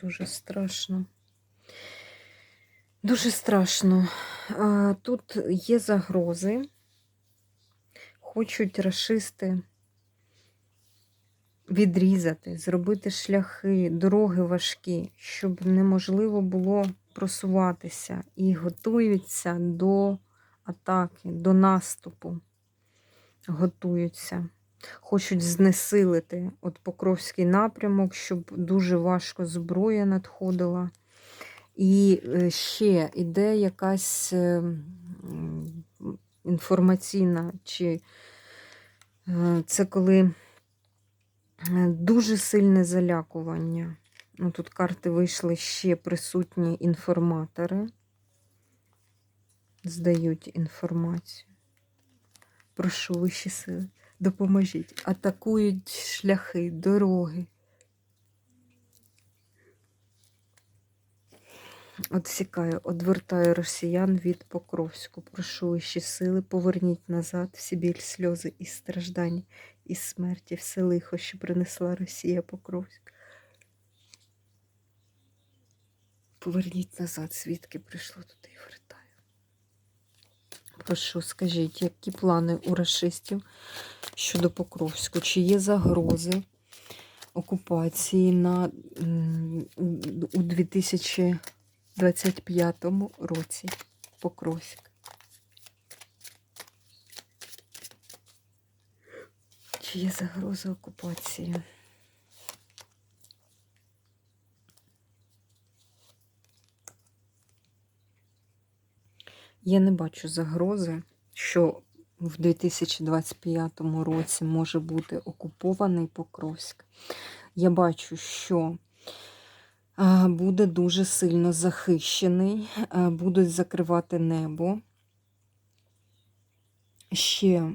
Дуже страшно. Дуже страшно. Тут є загрози. Хочуть расисти відрізати, зробити шляхи, дороги важкі, щоб неможливо було просуватися. І готуються до атаки, до наступу. Готуються. Хочуть знесилити от Покровський напрямок, щоб дуже важко зброя надходила. І е, ще іде якась е, інформаційна, чи е, це коли дуже сильне залякування. Ну, Тут карти вийшли ще присутні інформатори, здають інформацію. Прошу вищі сили, допоможіть. Атакують шляхи, дороги. Отсікаю, одвертаю росіян від Покровську. Прошу вищі сили, поверніть назад всі біль, сльози і страждання, і смерті, все лихо, що принесла Росія Покровськ. Поверніть назад, звідки прийшло туди і скажіть, які плани у расистів щодо Покровську? Чи є загрози окупації на, у 2025 році Покровськ? Чи є загроза окупації? Я не бачу загрози, що в 2025 році може бути окупований Покровськ. Я бачу, що буде дуже сильно захищений, будуть закривати небо. Ще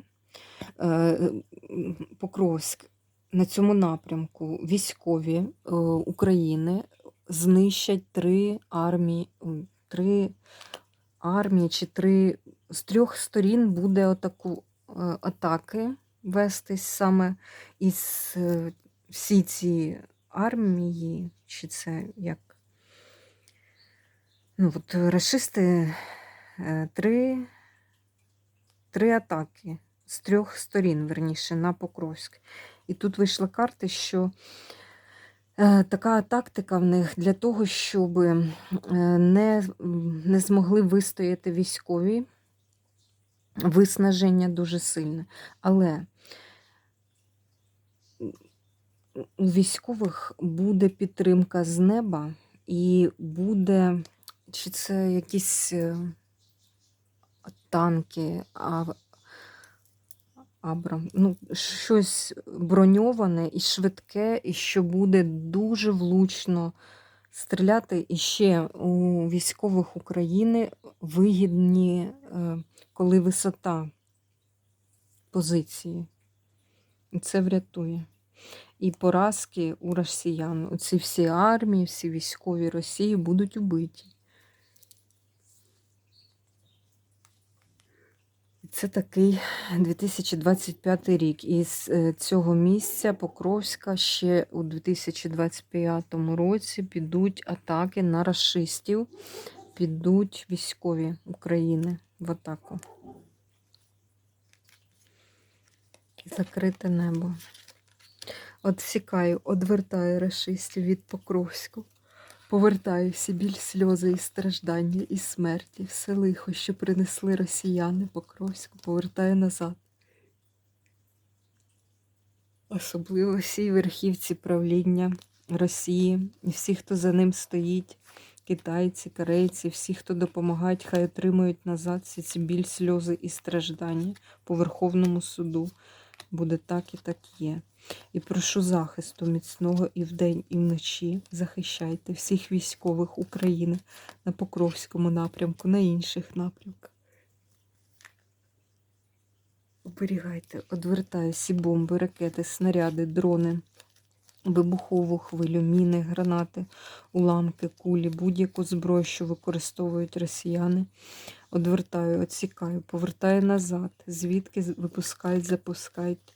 Покровськ на цьому напрямку військові е, України знищать три армії, три армії чи три з трьох сторін буде отаку е, атаки вестись саме із е, всі ці армії, чи це як. Ну, от расисти е, три, три атаки з трьох сторін, верніше, на Покровськ. І тут вийшли карти, що Така тактика в них для того, щоб е, не, не змогли вистояти військові виснаження дуже сильне. Але у військових буде підтримка з неба і буде, чи це якісь е, танки, Абрам, ну, щось броньоване і швидке, і що буде дуже влучно стріляти. І ще у військових України вигідні, е, коли висота позиції. І це врятує. І поразки у росіян. Оці всі армії, всі військові Росії будуть убиті. Це такий 2025 рік. І з е, цього місця Покровська ще у 2025 році підуть атаки на расистів, підуть військові України в атаку. Закрите небо. Отсікаю, одвертаю расистів від Покровську. Повертаю всі біль, сльози і страждання, і смерті, все лихо, що принесли росіяни Покровську, повертаю назад. Особливо всій верхівці правління Росії і всі, хто за ним стоїть, китайці, корейці, всі, хто допомагають, хай отримують назад всі ці біль, сльози і страждання по Верховному суду. Буде так і так є. І прошу захисту міцного і вдень, і вночі. Захищайте всіх військових України на Покровському напрямку, на інших напрямках. Оберігайте, одвертаю всі бомби, ракети, снаряди, дрони, вибухову хвилю, міни, гранати, уламки, кулі, будь-яку зброю, що використовують росіяни. Одвертаю, відсікаю, повертаю назад, звідки випускають, запускають,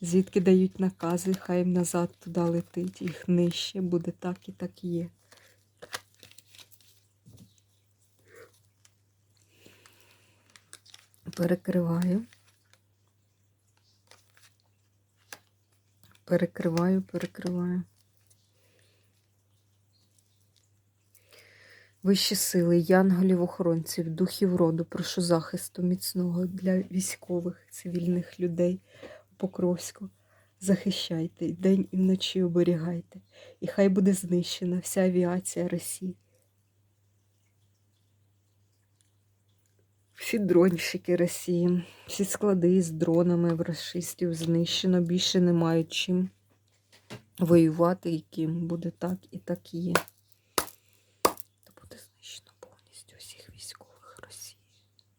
звідки дають накази, хай їм назад туди летить, їх нижче, буде так і так є. Перекриваю. Перекриваю, перекриваю. Вищі сили, янголів, охоронців, духів роду, прошу захисту міцного для військових, цивільних людей у Покровську. Захищайте день і вночі оберігайте. І хай буде знищена вся авіація Росії. Всі дронщики Росії, всі склади з дронами в расистів знищено, більше не мають чим воювати, яким буде так і так є. То буде знищено повністю всіх військових Росії.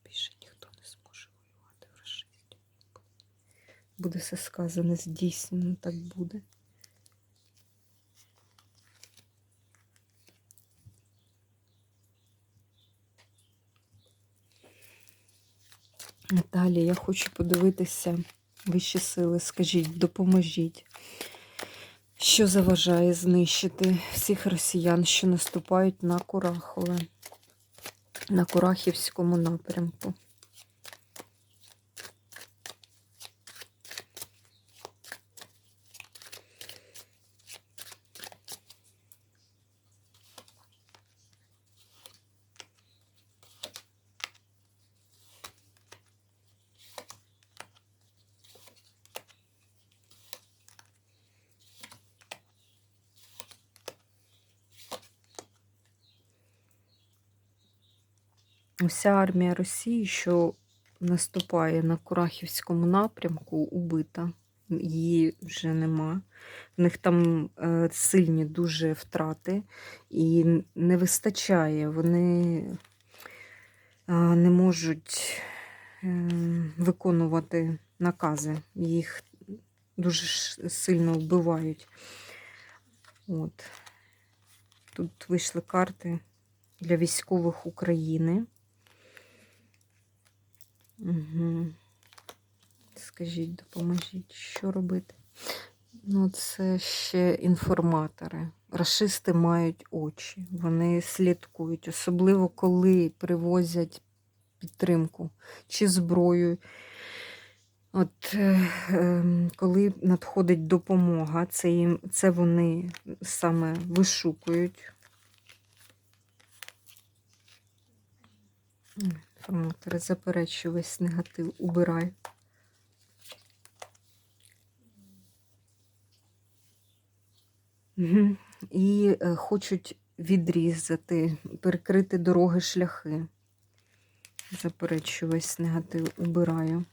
Більше ніхто не зможе воювати в расистів. Буде все сказане, здійснено, так буде. Наталія, я хочу подивитися вищі сили. Скажіть, допоможіть. Що заважає знищити всіх росіян, що наступають на Курахове, на Курахівському напрямку? Вся армія Росії, що наступає на Курахівському напрямку, убита. Її вже нема. В них там е, сильні дуже втрати і не вистачає. Вони е, не можуть е, виконувати накази. Їх дуже сильно вбивають. От. Тут вийшли карти для військових України. Угу. Скажіть, допоможіть, що робити? Ну, це ще інформатори. Рашисти мають очі, вони слідкують, особливо коли привозять підтримку чи зброю. От е, е, коли надходить допомога, це, їм, це вони саме вишукують. Інформатори заперечую весь негатив, убирай. І е, хочуть відрізати, перекрити дороги, шляхи. Заперечую весь негатив, убираю.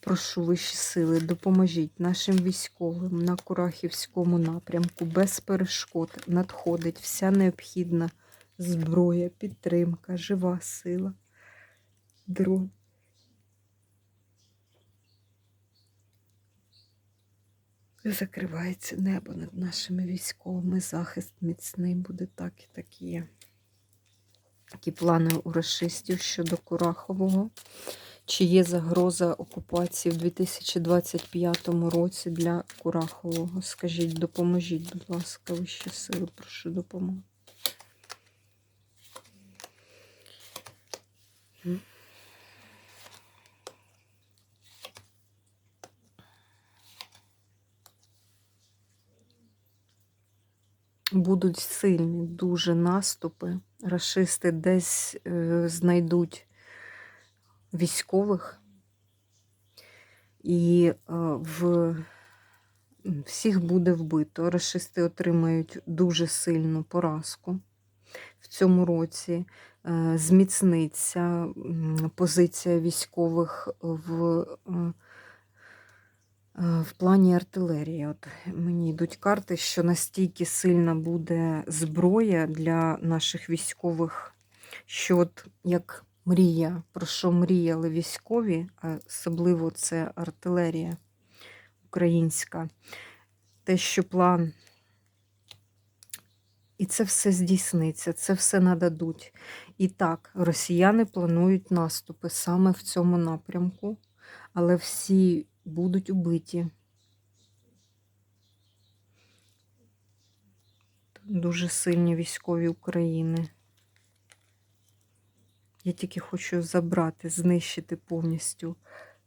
Прошу вищі сили, допоможіть нашим військовим на Курахівському напрямку без перешкод надходить вся необхідна зброя, підтримка, жива сила, дрон. Закривається небо над нашими військовими, захист міцний буде так і так є. Які плани у расистів щодо Курахового? Чи є загроза окупації в 2025 році для Курахового? Скажіть, допоможіть, будь ласка, вищі сили, прошу допомоги. Будуть сильні дуже наступи. Рашисти десь е, знайдуть військових, і е, в всіх буде вбито. Рашисти отримають дуже сильну поразку в цьому році. Е, Зміцниться позиція військових в В плані артилерії, от мені йдуть карти, що настільки сильна буде зброя для наших військових, що от як мрія, про що мріяли військові, особливо це артилерія українська, те, що план. І це все здійсниться, це все нададуть. І так, росіяни планують наступи саме в цьому напрямку, але всі будуть убиті. Дуже сильні військові України. Я тільки хочу забрати, знищити повністю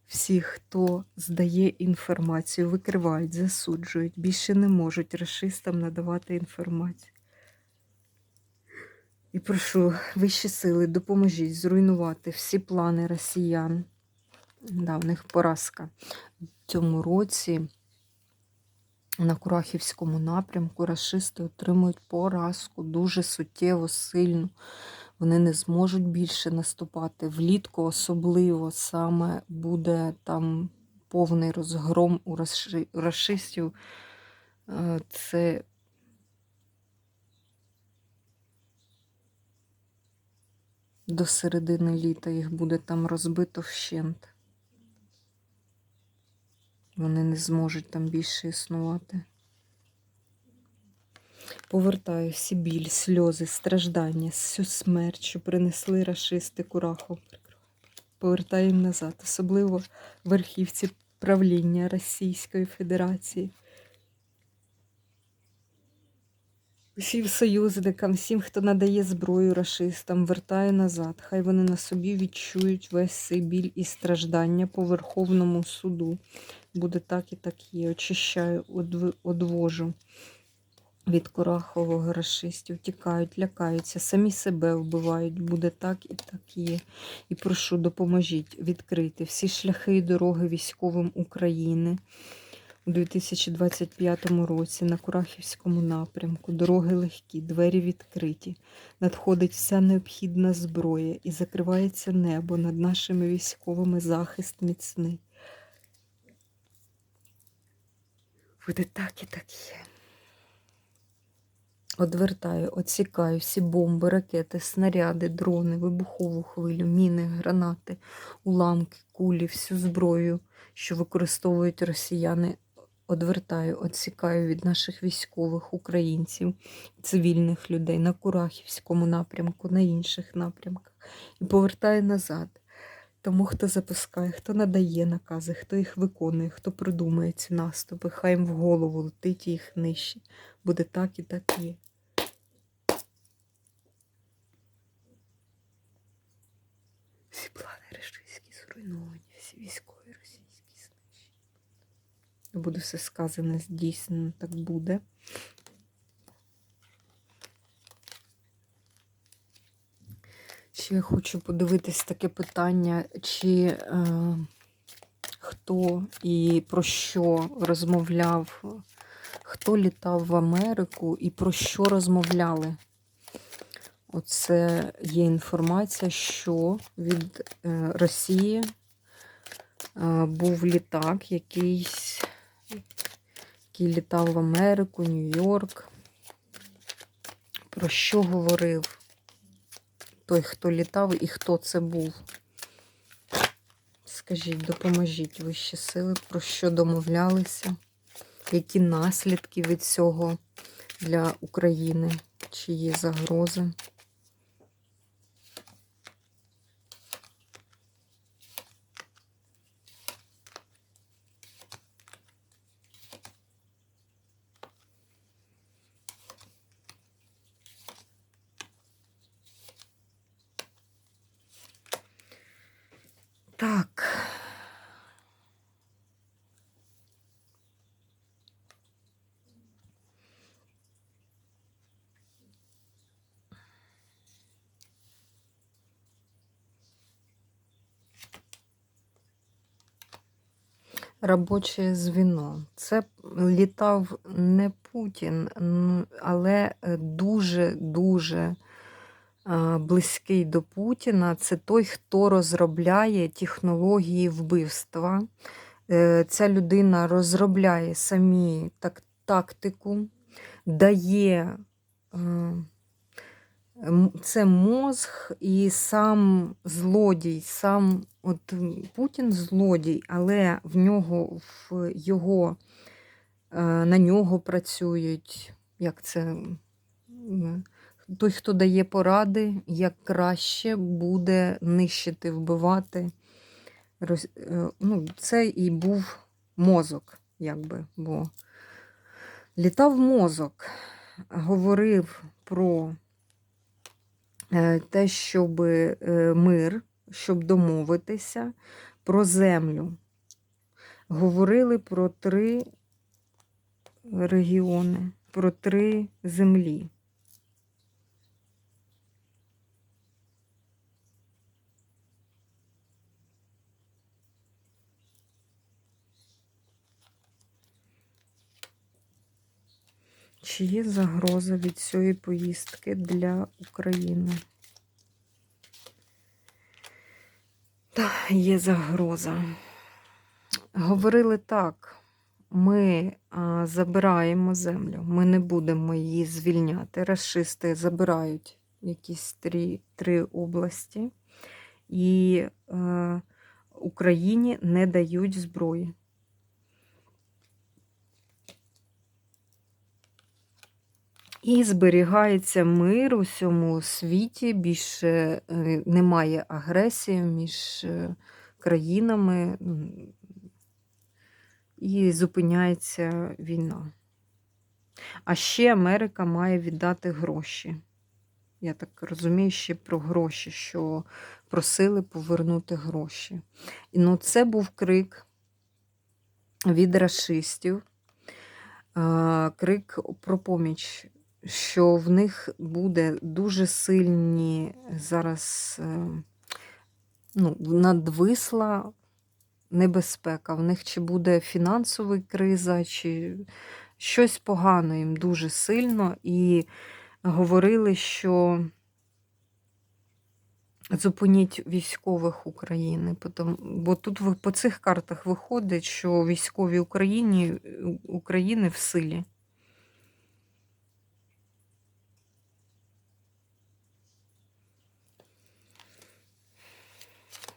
всіх, хто здає інформацію, викривають, засуджують, більше не можуть расистам надавати інформацію. І прошу вищі сили, допоможіть зруйнувати всі плани росіян. Да, в них поразка. Цьому році на Курахівському напрямку расисти отримують поразку дуже суттєво, сильну. Вони не зможуть більше наступати. Влітку особливо саме буде там повний розгром у рашистів. Е, Це до середини літа їх буде там розбито вщент. Вони не зможуть там більше існувати. Повертаю всі біль, сльози, страждання, всю смерть, що принесли рашисти Курахов. Повертаю їм назад, особливо верхівці правління Російської Федерації. Усім союзникам, всім, хто надає зброю рашистам, вертаю назад. Хай вони на собі відчують весь цей біль і страждання по Верховному суду. Буде так і так є. Очищаю, одвожу від Курахового рашистів. Тікають, лякаються, самі себе вбивають. Буде так і так є. І прошу, допоможіть відкрити всі шляхи і дороги військовим України. У 2025 році на Курахівському напрямку дороги легкі, двері відкриті, надходить вся необхідна зброя і закривається небо над нашими військовими захист міцний. Буде так і так є. Одвертаю, оцікаю всі бомби, ракети, снаряди, дрони, вибухову хвилю, міни, гранати, уламки, кулі, всю зброю, що використовують росіяни. Одвертаю, відсікаю від наших військових, українців, цивільних людей на Курахівському напрямку, на інших напрямках. І повертаю назад. Тому, хто запускає, хто надає накази, хто їх виконує, хто придумує ці наступи, хай їм в голову летить і їх нижче. Буде так і так є. Всі плани рашистські зруйновані, всі військові російські знищені. Буде все сказане, здійснено, так буде. Ще хочу подивитись таке питання, чи е, хто і про що розмовляв, хто літав в Америку і про що розмовляли. Оце є інформація, що від е, Росії е, був літак якийсь, який літав в Америку, Нью-Йорк. Про що говорив той, хто літав і хто це був? Скажіть, допоможіть вищі сили, про що домовлялися, які наслідки від цього для України, чи є загрози? Так. Робоче звіно. Це літав не Путін, але дуже-дуже близький до Путіна. Це той, хто розробляє технології вбивства. Е, Ця людина розробляє самі тактику, дає е, це мозг і сам злодій, сам от Путін злодій, але в нього в його е, на нього працюють, як це той, хто дає поради, як краще буде нищити, вбивати. Е, Ну, це і був мозок, якби, бо літав мозок, говорив про те, щоб мир, щоб домовитися, про землю. Говорили про три регіони, про три землі. Чи є загроза від цієї поїздки для України? Так, є загроза. Говорили так: ми а, забираємо землю, ми не будемо її звільняти. Расисти забирають якісь три, три області, і е, Україні не дають зброї. І зберігається мир у всьому світі, більше е, немає агресії між е, країнами і зупиняється війна. А ще Америка має віддати гроші. Я так розумію, ще про гроші, що просили повернути гроші. Ну, це був крик від расистів, е, крик про поміч що в них буде дуже сильні зараз е, ну, надвисла небезпека. В них чи буде фінансова криза, чи щось погано їм дуже сильно. І говорили, що зупиніть військових України. Бо тут по цих картах виходить, що військові Україні, України в силі.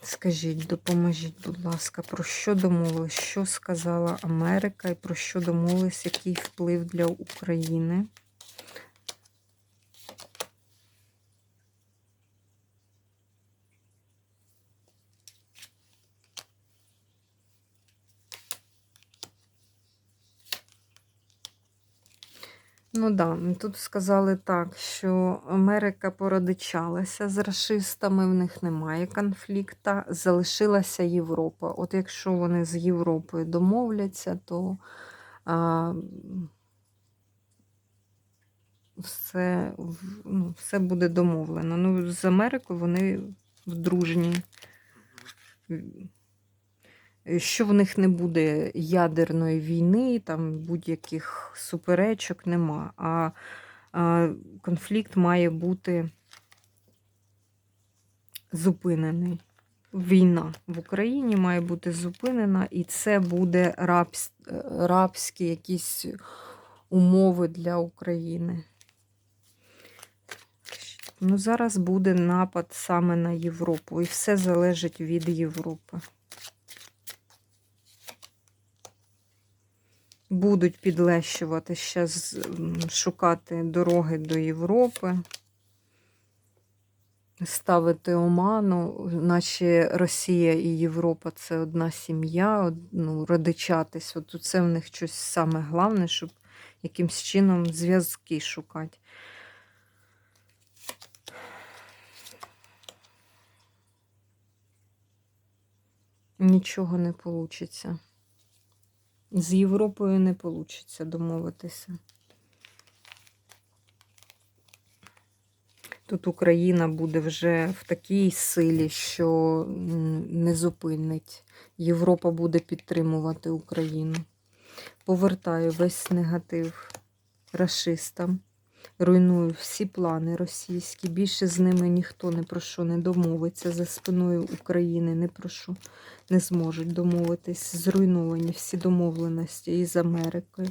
Скажіть, допоможіть, будь ласка, про що домовились, що сказала Америка і про що домовились, який вплив для України? Ну да, тут сказали так, що Америка породичалася з расистами, в них немає конфлікта, залишилася Європа. От якщо вони з Європою домовляться, то а, все, ну, все буде домовлено. Ну, з Америкою вони в дружній. Що в них не буде ядерної війни, там будь-яких суперечок нема. А, а конфлікт має бути зупинений. Війна в Україні має бути зупинена, і це буде рабс, рабські якісь умови для України. Ну, зараз буде напад саме на Європу, і все залежить від Європи. Будуть підлещувати зараз шукати дороги до Європи, ставити оману, наче Росія і Європа це одна сім'я, ну, родичатись. От це в них щось саме головне, щоб якимсь чином зв'язки шукати. Нічого не вийде. З Європою не вийде домовитися. Тут Україна буде вже в такій силі, що не зупинить. Європа буде підтримувати Україну. Повертаю весь негатив расистам. Руйную всі плани російські. Більше з ними ніхто не про що не домовиться. За спиною України не про що не зможуть домовитись. Зруйновані всі домовленості із Америкою.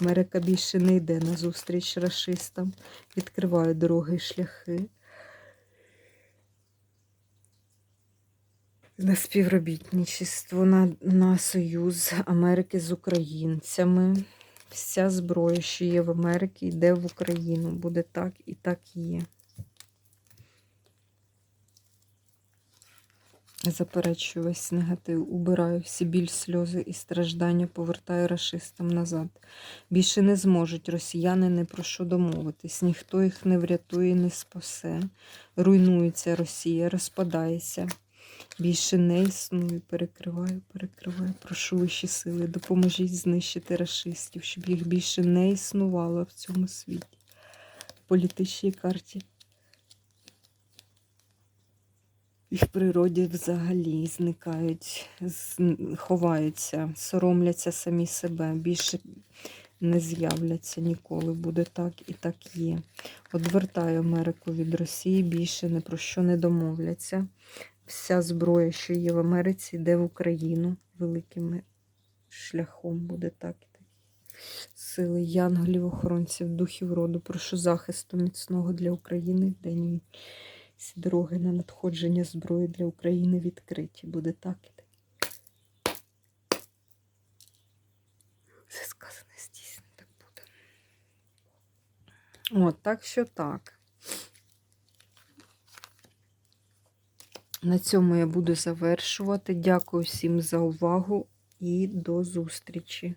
Америка більше не йде на зустріч расистам, відкриває дороги і шляхи. На співробітничество, на, на союз Америки з українцями. Вся зброя, що є в Америці, йде в Україну. Буде так і так є. Заперечую весь негатив, убираю всі біль, сльози і страждання, повертаю рашистам назад. Більше не зможуть росіяни не про що домовитись, ніхто їх не врятує, не спасе. Руйнується Росія, розпадається. Більше не існую, перекриваю, перекриваю. Прошу вищі сили, допоможіть знищити рашистів, щоб їх більше не існувало в цьому світі. В політичній карті. І в природі взагалі зникають, ховаються, соромляться самі себе, більше не з'являться ніколи. Буде так і так є. Одвертаю Америку від Росії, більше ні про що не домовляться. Вся зброя, що є в Америці, йде в Україну великим шляхом. Буде так. Сили янголів, охоронців, духів роду, прошу захисту міцного для України в день. Всі дороги на надходження зброї для України відкриті. Буде так і так. Все сказане здійснено так буде. От, так що так. На цьому я буду завершувати. Дякую всім за увагу і до зустрічі!